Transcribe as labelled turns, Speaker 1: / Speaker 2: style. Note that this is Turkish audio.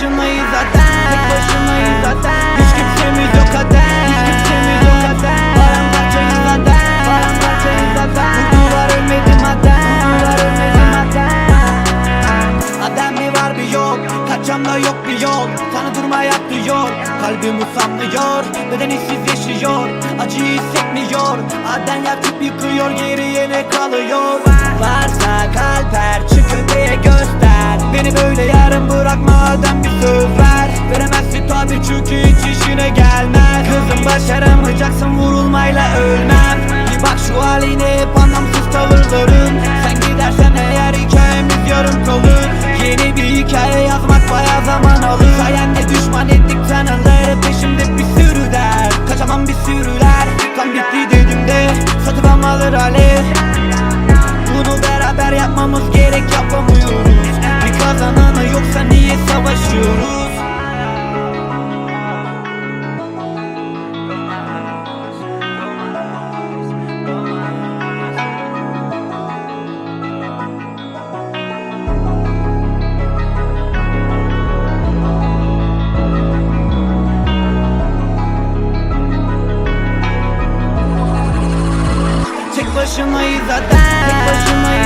Speaker 1: başınayız zaten. Tek başınayız zaten. Hiç kimsemiz yok zaten. Hiç kimsemiz yok zaten. Paramparçayız zaten. Paramparçayız zaten. Huzura ölmedim zaten Huzura ölmedim zaten Zaten bir var bir yok? Kaçan yok bir yol Sana durma yap diyor Kalbim usanmıyor Neden işsiz yaşıyor? Acıyı hissetmiyor. Aden yakıp yıkıyor. Geriye ne kalıyor. Varsa kalper çıkın diye göster. Beni böyle yarım bırakma. Adam söz ver Veremezsin tabi çünkü hiç işine gelmez. Kızım başaramayacaksın vurulmayla ölmem. Bir bak şu haline hep anlamsız tavırların. Sen gidersen eğer hikayemiz yarım kalır. Yeni bir hikaye yazmak baya zaman alır. Sayende düşman ettik tanrıları peşimde bir sürü der Kaçamam bir sürüler Kan bitti dedim de. Satıp alır alev Bunu beraber yapmamız gerek yapamıyoruz Tek başımayız zaten Tek başımayız